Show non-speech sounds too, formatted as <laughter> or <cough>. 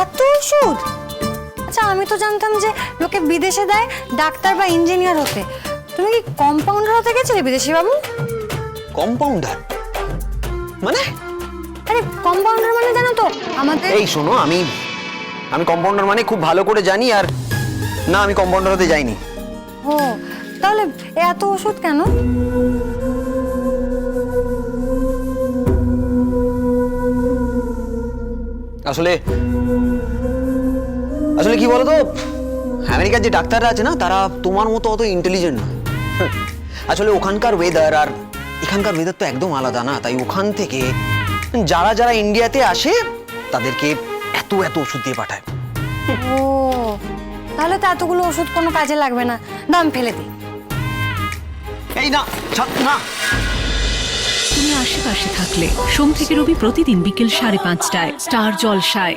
এত ওষুধ? আচ্ছা আমি তো জানতাম যে লোকে বিদেশে দেয় ডাক্তার বা ইঞ্জিনিয়ার হতে। তুমি কি কম্পাউন্ডার হতে গেছিলে বিদেশি বাবু? কম্পাউন্ডার মানে? আরে কম্পাউন্ডার মানে জানো তো আমাদের এই শোনো আমি আমি কম্পাউন্ডার মানে খুব ভালো করে জানি আর না আমি কম্পাউন্ডার হতে যাইনি। ও তাহলে এত ওষুধ কেন? আসলে আসলে কি বলতো? আমেরিকার যে ডাক্তাররা আছে না তারা তোমার মতো অত ইন্টেলিজেন্ট না <laughs> আসলে ওখানকার ওয়েদার আর এখানকার ওয়েদার তো একদম আলাদা না তাই ওখান থেকে যারা যারা ইন্ডিয়াতে আসে তাদেরকে এত এত ওষুধ দিয়ে পাঠায়। ও তাহলে তো এতগুলো ওষুধ কোনো কাজে লাগবে না। দাম ফেলে দিই এই না না। তুমি আশেপাশে থাকলে। সোম থেকে রবি প্রতিদিন বিকেল সাড়ে পাঁচটায়। স্টার জলসায়।